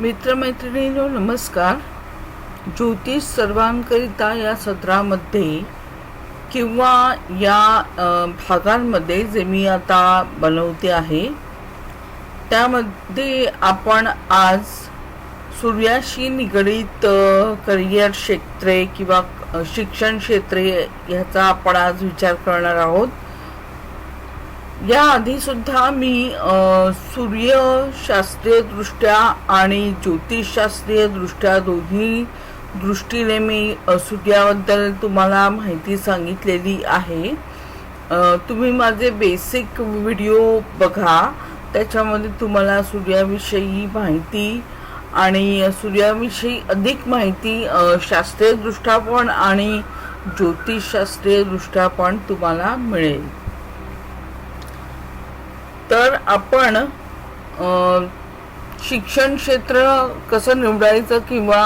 मित्रमैत्रिणींनो नमस्कार. ज्योतिष सर्वांकरिता या सत्रामध्ये किंवा या भागांमध्ये जे मी आता बनवते आहे त्यामध्ये आपण आज सूर्याशी निगडीत करिअर क्षेत्रे किंवा शिक्षण क्षेत्रे ह्याचा आपण आज विचार करणार आहोत. या आधीसुद्धा मी सूर्य सूर्यशास्त्रीय दृष्ट्या आणि ज्योतिषशास्त्रीय दृष्ट्या दोन्ही दृष्टीने मी सूर्याबद्दल तुम्हाला माहिती सांगितलेली आहे. तुम्ही माझे बेसिक व्हिडिओ बघा त्याच्यामध्ये तुम्हाला सूर्याविषयी माहिती आणि सूर्याविषयी अधिक माहिती शास्त्रीयदृष्ट्या शास्त्रीय दृष्ट्या पण आणि ज्योतिषशास्त्रीय दृष्ट्या पण तुम्हाला मिळेल. तर आपण शिक्षण क्षेत्र कसं निवडायचं किंवा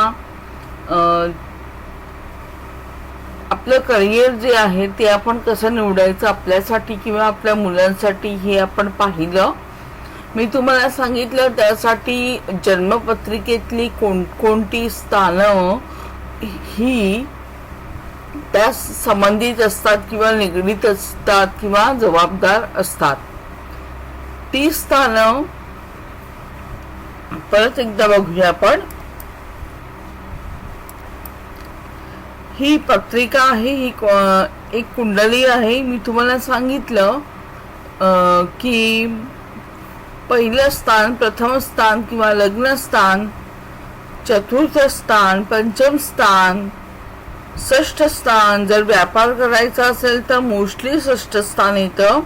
आपलं करिअर जे आहे ते आपण कसं निवडायचं आपल्यासाठी किंवा आपल्या मुलांसाठी हे आपण पाहिलं. मी तुम्हाला सांगितलं त्यासाठी जन्मपत्रिकेतली कोण कोणती स्थानं ही त्या संबंधित असतात किंवा निगडीत असतात किंवा जबाबदार असतात. ती स्थानं परत एकदा बघूया आपण. ही पत्रिका आहे ही एक कुंडली आहे. मी तुम्हाला सांगितलं अं, की पहिलं स्थान प्रथम स्थान किंवा लग्न स्थान चतुर्थ स्थान पंचम स्थान षष्ठ स्थान. जर व्यापार करायचा असेल तर मोस्टली षष्ठ स्थान येतं.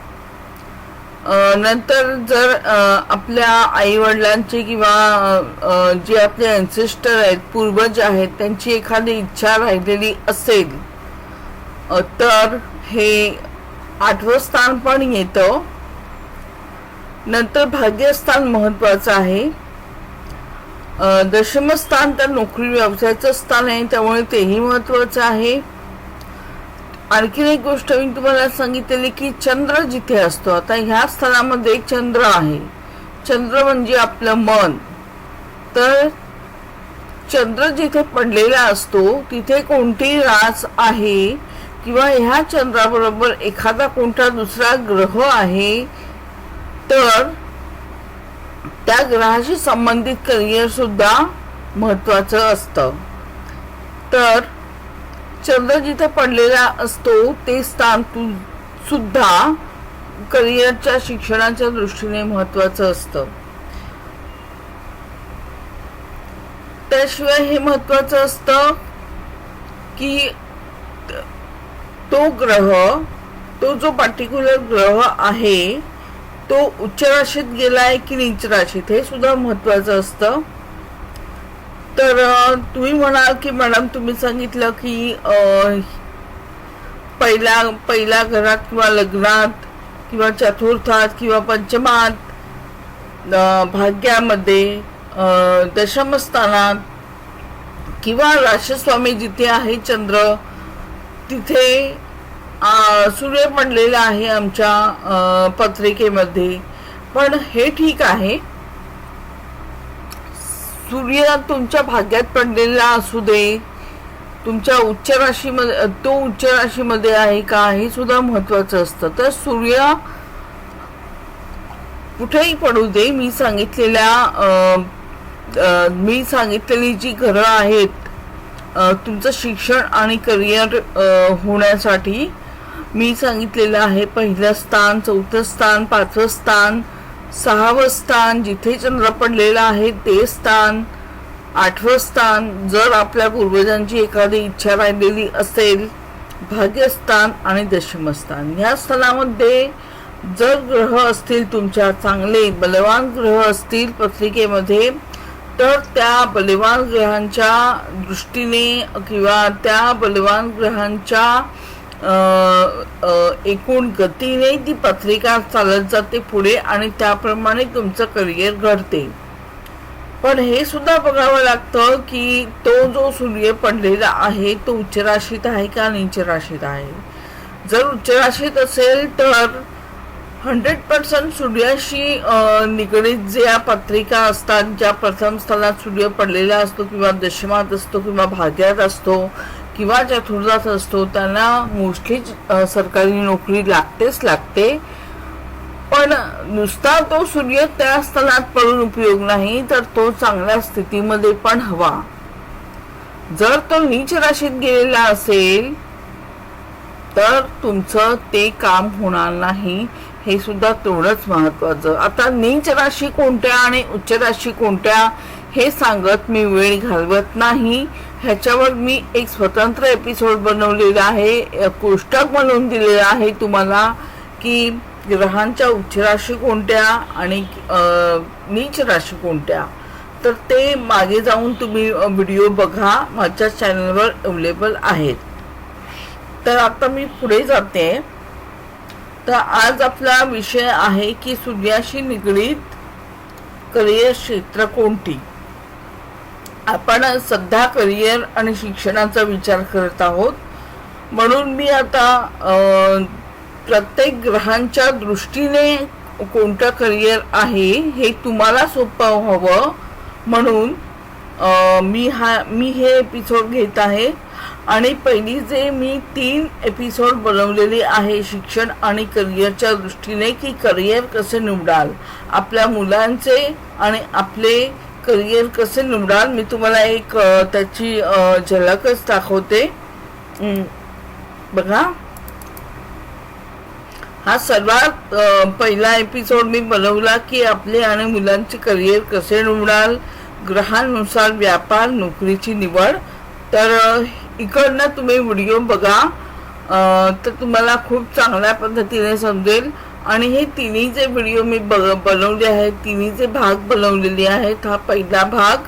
नंतर जर आपल्या आई वडिलांची किंवा जे आपले अँसेस्टर आहेत पूर्वज आहेत त्यांची एखादी इच्छा राहिलेली असेल तर हे आठवं स्थान पण येतं. नंतर भाग्यस्थान महत्वाचं आहे. दशमस्थान तर नोकरी व्यवसायाचं स्थान आहे त्यामुळे तेही महत्वाचं आहे. आणखीन एक गोष्ट मी तुम्हाला सांगितलेली की चंद्र जिथे असतो आता ह्या स्थळामध्ये चंद्र आहे. चंद्र म्हणजे आपलं मन. तर चंद्र जिथे पडलेला असतो तिथे कोणती रास आहे किंवा ह्या चंद्राबरोबर एखादा कोणता दुसरा ग्रह आहे तर त्या ग्रहाशी संबंधित करिअर सुद्धा महत्वाचं असतं. तर चंद्र जिथे पडलेला असतो ते स्थान तू सुद्धा करिअरच्या शिक्षणाच्या दृष्टीने महत्वाचं असतं. त्याशिवाय हे महत्वाचं असतं की तो ग्रह तो जो पर्टिक्युलर ग्रह आहे तो उच्च राशीत गेलाय की नीच राशीत हे सुद्धा महत्वाचं असतं. तर तुम्ही म्हणाल की मॅडम तुम्ही सांगितलं की पहिल्या पहिल्या घरात किंवा लग्नात किंवा चतुर्थात किंवा पंचमात भाग्यामध्ये दशमस्थानात किंवा राशस्वामी जिथे आहे चंद्र तिथे सूर्य पडलेला आहे आमच्या पत्रिकेमध्ये. पण हे ठीक आहे सूर्य तुमच्या भाग्यात पडलेला असू दे. तुमच्या उच्च राशीमध्ये तो उच्च राशीमध्ये आहे का हे सुद्धा महत्वाचं असतं. तर सूर्य कुठेही पडू दे. मी सांगितलेल्या मी सांगितलेली जी घरं आहेत तुमचं शिक्षण आणि करिअर होण्यासाठी मी सांगितलेलं आहे. पहिलं स्थान चौथं स्थान पाचवं स्थान सहावं स्थान जिथे चंद्र पडलेला आहे ते स्थान. आठवं स्थान जर आपल्या पूर्वजांची एखादी इच्छा राहिलेली असेल भाग्यस्थान आणि दशमस्थान. ह्या स्थलामध्ये जर ग्रह असतील तुमच्या चांगले बलवान ग्रह असतील पत्रिकेमध्ये तर त्या बलवान ग्रहांच्या दृष्टीने किंवा त्या बलवान ग्रहांच्या एकूण गतीने ती पत्रिका चालत जाते पुढे आणि त्याप्रमाणे तुमचं करिअर घडते. पण हे सुद्धा बघावं लागतं की तो जो सूर्य पडलेला आहे तो उच्च राशीत आहे का नीच राशीत आहे? जर उच्च राशीत असेल तर हंड्रेड पर्सेंट सूर्याशी निगडीत ज्या पत्रिका असतात ज्या प्रथम स्थानात सूर्य पडलेला असतो किंवा दशमात असतो किंवा भाग्यात असतो किंवा चतुर्थात असतो त्यांना मोस्टली सरकारी नोकरी लागतेच लागते. पण नुसता तो सूर्य त्या स्थळात पडून उपयोग नाही तर तो चांगल्या स्थितीमध्ये पण हवा. जर तो नीच राशीत गेलेला असेल तर तुमचं ते काम होणार नाही. हे सुद्धा तेवढंच महत्वाचं आता नीच राशी कोणत्या आणि उच्च राशी कोणत्या हे सांगत मी वेळ घालवत नाही. ह्याच्यावर मी एक स्वतंत्र एपिसोड बनवलेला आहे. कोष्टक म्हणून दिलेला आहे तुम्हाला की ग्रहांच्या उच्च राशी कोणत्या आणि नीच राशी कोणत्या. तर ते मागे जाऊन तुम्ही व्हिडिओ बघा. माझ्या चॅनलवर अवेलेबल आहेत. तर आता मी पुढे जाते. तर आज आपला विषय आहे की सूर्याशी निगडीत करिअर क्षेत्र कोणती? आपण सध्या करिअर आणि शिक्षणाचा विचार करत आहोत. म्हणून मी आता प्रत्येक ग्रहांच्या दृष्टीने कोणतं करिअर आहे हे तुम्हाला सोपं हवं. म्हणून मी हा मी हे एपिसोड घेत आहे. आणि पहिली जे मी तीन एपिसोड बनवलेले आहे शिक्षण आणि करिअरच्या दृष्टीने की करिअर कसे निवडाल? आपल्या मुलांचे आणि आपले करिअर कसे निवडाल? मी तुम्हाला एक त्याची झलकच दाखवते. बघा. हा सर्वात पहिला एपिसोड मी बनवला की आपले आणि मुलांचे करिअर कसे निवडाल ग्रहांनुसार व्यापार नोकरीची निवड. तर इकडनं तुम्ही व्हिडिओ बघा. तर तुम्हाला खूप चांगल्या पद्धतीने समजेल. आणि हे तिन्ही जे व्हिडिओ मी बग बनवले आहेत तिन्ही जे भाग बनवलेले आहेत हा पहिला भाग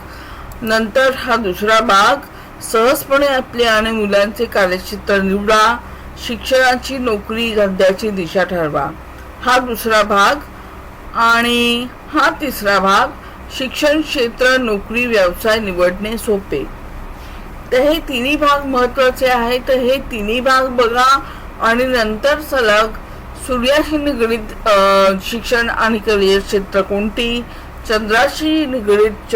नंतर हा दुसरा भाग सहजपणे आपले आणि मुलांचे कार्यक्षेत्र निवडा शिक्षणाची नोकरी धंद्याची दिशा ठरवा. हा दुसरा भाग आणि हा तिसरा भाग शिक्षण क्षेत्र नोकरी व्यवसाय निवडणे सोपे. तर हे तिन्ही भाग महत्त्वाचे आहेत. तर हे तिन्ही भाग बघा आणि नंतर सलग सूर्याशी निगडीत शिक्षण आणि करिअर क्षेत्र कोणती? चंद्राशी निगडीत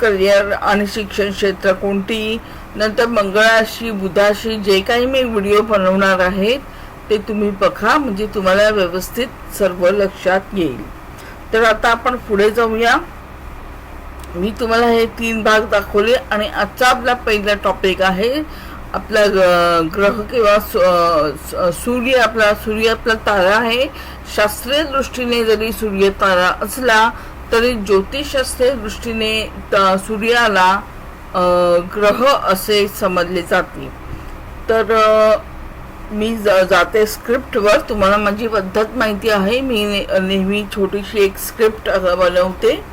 करिअर आणि शिक्षण क्षेत्र कोणती? नंतर मंगळाशी बुधाशी जे काही मी व्हिडिओ बनवणार आहेत ते तुम्ही बघा म्हणजे तुम्हाला व्यवस्थित सर्व लक्षात येईल. तर आता आपण पुढे जाऊया. मी तुम्हाला हे तीन भाग दाखवले आणि आजचा आपला पहिला टॉपिक आहे आपला ग- ग्रह किंवा स- सूर्य आपला सूर्य आपला तारा आहे. शास्त्रीय दृष्टीने जरी सूर्य तारा असला तरी ज्योतिषशास्त्रीय दृष्टीने त- सूर्याला ग्रह असे समजले जाते. तर मी ज- जाते स्क्रिप्टवर. तुम्हाला माझी पद्धत माहिती आहे. मी ने- नेहमी छोटीशी एक स्क्रिप्ट बनवते.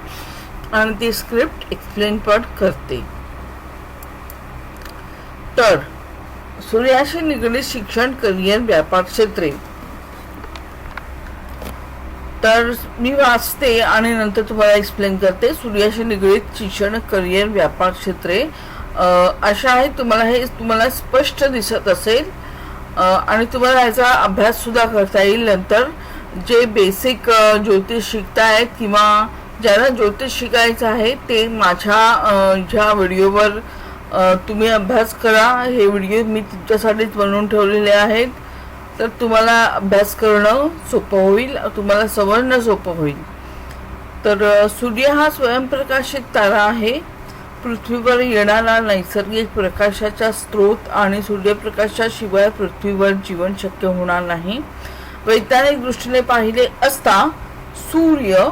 आणि ती स्क्रिप्ट एक्सप्लेन पण करते. तर सूर्याशी निगडीत शिक्षण करिअर व्यापार क्षेत्रे. तर मी वाचते आणि नंतर तुम्हाला एक्सप्लेन करते. सूर्याशी निगडीत शिक्षण करिअर व्यापार क्षेत्रे. अशा आहेत. तुम्हाला हे तुम्हाला स्पष्ट दिसत असेल. आणि तुम्हाला याचा अभ्यास सुद्धा करता येईल नंतर. जे बेसिक ज्योतिष शिकतायत किंवा ज्यांना ज्योतिष शिकायचं आहे ते माझ्या ह्या ज्या व्हिडिओवर तुम्ही अभ्यास करा. हे व्हिडिओ मी तुमच्यासाठीच बनवून ठेवलेले आहेत. तर तुम्हाला अभ्यास करणं सोपं होईल. तुम्हाला समजणं सोपं होईल. तर सूर्य हा स्वयंप्रकाशित तारा आहे. पृथ्वीवर येणारा नैसर्गिक प्रकाशाचा स्रोत आणि सूर्यप्रकाशाशिवाय पृथ्वीवर जीवन शक्य होणार नाही. वैज्ञानिक दृष्टीने पाहिले असता सूर्य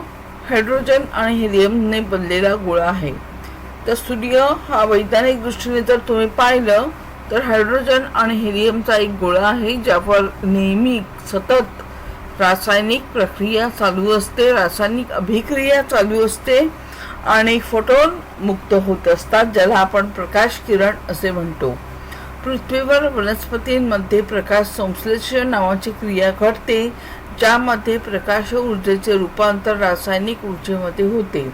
हायड्रोजन आणि हिलियमने बनलेला गोळा आहे. तर सूर्य हा वैज्ञानिक दृष्टीने जर तुम्ही पाहिलं तर हायड्रोजन आणि हिलियमचा एक गोळा आहे ज्यावर नेहमी सतत रासायनिक प्रक्रिया चालू असते रासायनिक अभिक्रिया चालू असते आणि फोटोन मुक्त होत असतात ज्याला आपण प्रकाश किरण असे म्हणतो. पृथ्वीवर वनस्पतींमध्ये प्रकाश संश्लेषण नावाची क्रिया घडते ज्यामध्ये प्रकाश ऊर्जेचे रूपांतर रासायनिक ऊर्जेमध्ये होते.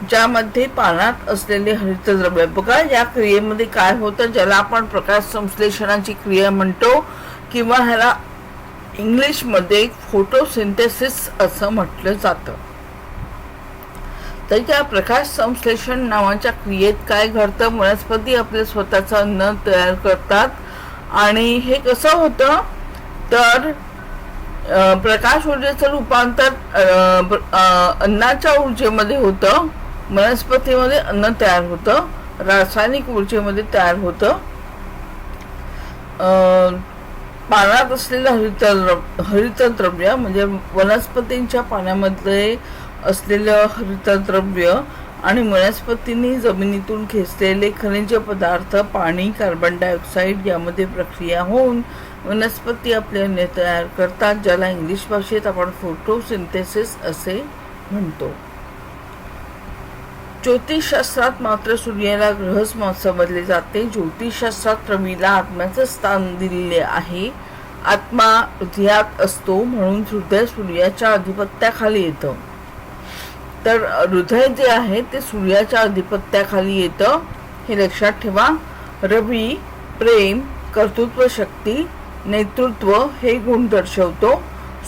ज्यामध्ये पानात असलेले हरितद्रव्य बघा या क्रियेमध्ये काय होतं ज्याला आपण प्रकाश संश्लेषणाची क्रिया म्हणतो किंवा ह्याला इंग्लिशमध्ये फोटोसिंथेसिस असं म्हटलं जातं. तर या प्रकाश संश्लेषण नावाच्या क्रियेत काय घडतं? वनस्पती आपले स्वतःचं अन्न तयार करतात. आणि हे कसं होतं? तर प्रकाश ऊर्जेचं रूपांतर अन्नाच्या ऊर्जेमध्ये होतं. वनस्पतीमध्ये अन्न तयार होतं रासायनिक ऊर्जेमध्ये तयार होतं. पानात पाण्यात असलेलं हरित हरितद्रव्य म्हणजे वनस्पतींच्या पाण्यामध्ये असलेलं हरितद्रव्य आणि वनस्पतींनी जमिनीतून खेचलेले खनिज पदार्थ पाणी कार्बन डायऑक्साईड यामध्ये प्रक्रिया होऊन वनस्पती आपले अन्न तयार करतात ज्याला इंग्लिश भाषेत आपण फोटोसिंथेसिस असे म्हणतो. ज्योतिषशास्त्रात मात्र सूर्याला ग्रह समजले जाते. ज्योतिषशास्त्रात रवीला आत्म्याचं स्थान दिलेले आहे. आत्मा हृदयात असतो म्हणून हृदय सूर्याच्या अधिपत्याखाली येतं. तर हृदय जे आहे ते सूर्याच्या अधिपत्याखाली येतं. हे लक्षात ठेवा. रवी प्रेम कर्तृत्व शक्ती नेतृत्व हे गुण दर्शवतो.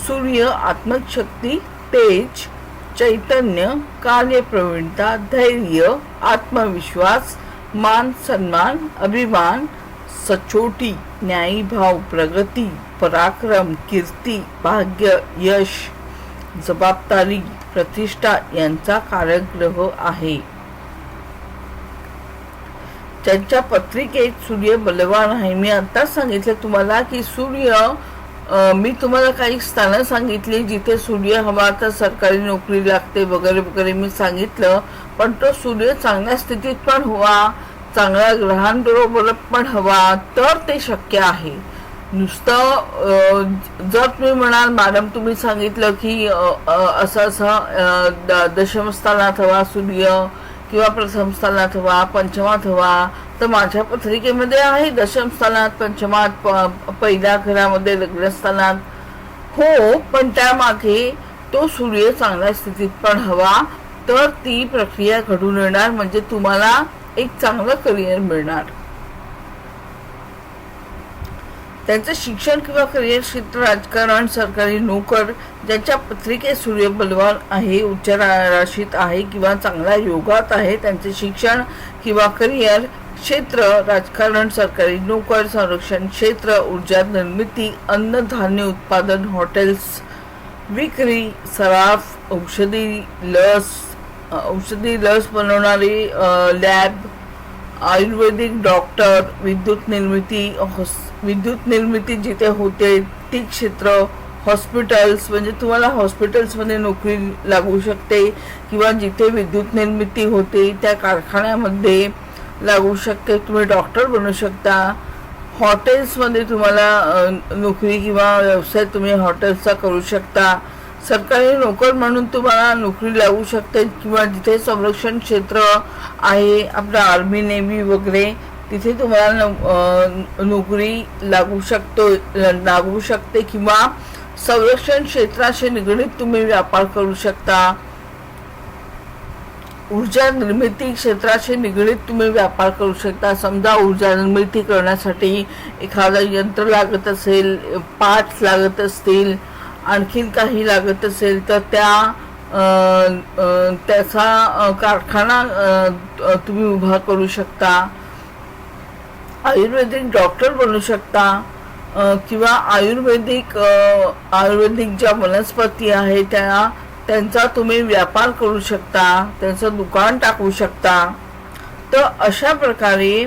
सूर्य आत्मक शक्ती तेज चैतन्य कार्यप्रवीणता धैर्य आत्मविश्वास मान सन्मान अभिमान सचोटी न्यायी भाव प्रगती पराक्रम कीर्ती भाग्य यश जबाबदारी प्रतिष्ठा यांचा कारकग्रह आहे. त्यांच्या पत्रिकेत सूर्य बलवान आहे. मी आता सांगितलं तुम्हाला की सूर्य मी तुम्हाला काही स्थानं सांगितली जिथे सूर्य हवा तर सरकारी नोकरी लागते वगैरे वगैरे मी सांगितलं. पण तो सूर्य चांगल्या स्थितीत पण हवा चांगल्या ग्रहांबरोबर पण हवा तर ते शक्य आहे. नुसतं जर तुम्ही म्हणाल मॅडम तुम्ही सांगितलं की असं असं दशमस्थानात द- हवा सूर्य किंवा प्रथम स्थानात हवा पंचमात हवा तर माझ्या पत्रिकेमध्ये आहे दशम स्थानात पंचमात प- पहिल्या घरामध्ये लग्नस्थानात हो पण त्यामागे तो सूर्य चांगल्या स्थितीत पण हवा तर ती प्रक्रिया घडून येणार म्हणजे तुम्हाला एक चांगलं करिअर मिळणार. त्यांचं शिक्षण किंवा करिअर क्षेत्र राजकारण सरकारी नोकर ज्यांच्या पत्रिकेत सूर्य बलवान आहे उच्च राशीत आहे किंवा चांगल्या योगात आहे त्यांचे शिक्षण किंवा करिअर क्षेत्र राजकारण सरकारी नोकर संरक्षण क्षेत्र ऊर्जा निर्मिती अन्नधान्य उत्पादन हॉटेल्स विक्री सराफ औषधी लस औषधी लस बनवणारी लॅब आयुर्वेदिक डॉक्टर विद्युत निर्मिती हॉस- विद्युत निर्मिती जिथे होते ती क्षेत्र हॉस्पिटल्स म्हणजे तुम्हाला हॉस्पिटल्समध्ये नोकरी लागू शकते किंवा जिथे विद्युत निर्मिती होते त्या कारखान्यामध्ये लागू शकते. तुम्ही डॉक्टर बनू शकता. हॉटेल्समध्ये तुम्हाला नोकरी किंवा व्यवसाय तुम्ही हॉटेल्सचा करू शकता. सरकारी नोकर म्हणून तुम्हाला नोकरी लागू शकते किंवा जिथे संरक्षण क्षेत्र आहे आपलं आर्मी नेव्ही वगैरे तिथे तुम्हाला नो- नोकरी लागू शकतो लागू शकते किंवा संरक्षण क्षेत्राशी निगडीत तुम्ही व्यापार करू शकता. ऊर्जा निर्मिती क्षेत्राशी निगडीत तुम्ही व्यापार करू शकता. समजा ऊर्जा निर्मिती करण्यासाठी एखादं यंत्र लागत असेल पार्ट्स लागत असतील आणखीन काही लागत असेल तर त्या त्याचा कारखाना तुम्ही उभा करू शकता. आयुर्वेदिक डॉक्टर बनू शकता. किंवा आयुर्वेदिक आयुर्वेदिक ज्या वनस्पती आहे त्या त्यांचा तुम्ही व्यापार करू शकता त्यांचं दुकान टाकू शकता. तर अशा प्रकारे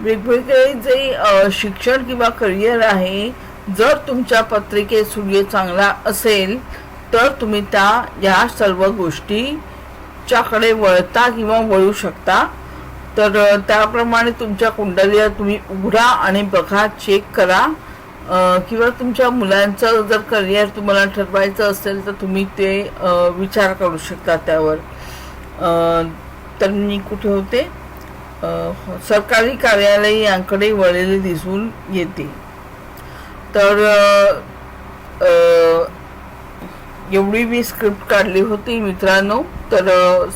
वेगवेगळे जे शिक्षण किंवा करिअर आहे जर तुमच्या पत्रिकेत सूर्य चांगला असेल तर तुम्ही त्या या सर्व गोष्टीच्याकडे वळता किंवा वळू शकता. तर त्याप्रमाणे तुमच्या कुंडलीला तुम्ही उघडा आणि बघा चेक करा. किंवा तुमच्या मुलांचं जर करिअर तुम्हाला ठरवायचं असेल तर तुम्ही ते विचार करू शकता त्यावर. तर मी कुठे होते? सरकारी कार्यालय यांकडे वळलेले दिसून येते. तर एवढी मी स्क्रिप्ट काढली होती मित्रांनो तर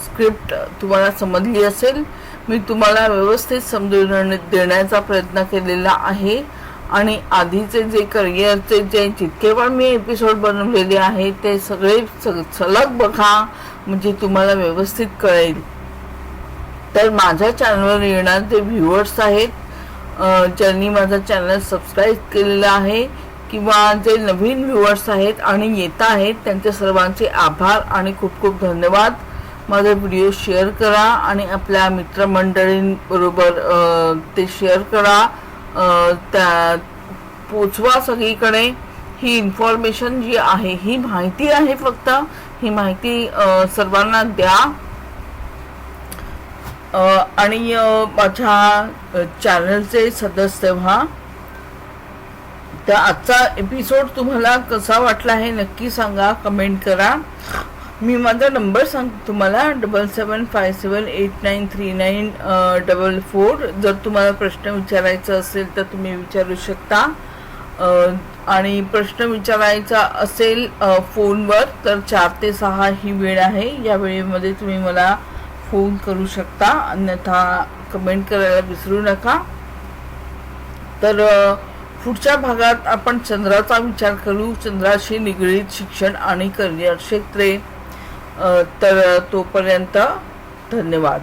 स्क्रिप्ट तुम्हाला समजली असेल. मी तुम्हाला व्यवस्थित समजून देण्याचा प्रयत्न केलेला आहे. आणि आधीचे जे करिअरचे जे जितके पण मी एपिसोड बनवलेले आहे ते सगळे सलग बघा म्हणजे तुम्हाला व्यवस्थित कळेल. तर माझ्या चॅनलवर येणार जे व्ह्युअर्स आहेत ज्यांनी माझा चॅनल सबस्क्राईब केलेला आहे किंवा जे नवीन व्ह्युअर्स आहेत आणि येत आहेत त्यांचे सर्वांचे आभार आणि खूप खूप धन्यवाद. माझा व्हिडिओ शेअर करा आणि आपल्या मित्रमंडळींबरोबर ते शेअर करा. त्या पोचवा सगळीकडे. ही इन्फॉर्मेशन जी आहे ही माहिती आहे फक्त. ही माहिती सर्वांना द्या. आणि माझ्या चॅनलचे सदस्य व्हा तर आजचा एपिसोड तुम्हाला कसा वाटला हे नक्की सांगा कमेंट करा. मी माझा नंबर सांग तुम्हाला double seven five seven eight nine three nine double four. जर तुम्हाला प्रश्न विचारायचा असेल तर तुम्ही विचारू शकता. आणि प्रश्न विचारायचा असेल फोनवर तर चार ते सहा ही वेळ आहे. या वेळेमध्ये तुम्ही मला फोन करू शकता अन्यथा कमेंट करायला विसरू नका. तर पुढच्या भागात आपण चंद्राचा विचार करू. चंद्राशी निगडीत शिक्षण आणि करिअर क्षेत्रे. तर तोपर्यंत धन्यवाद.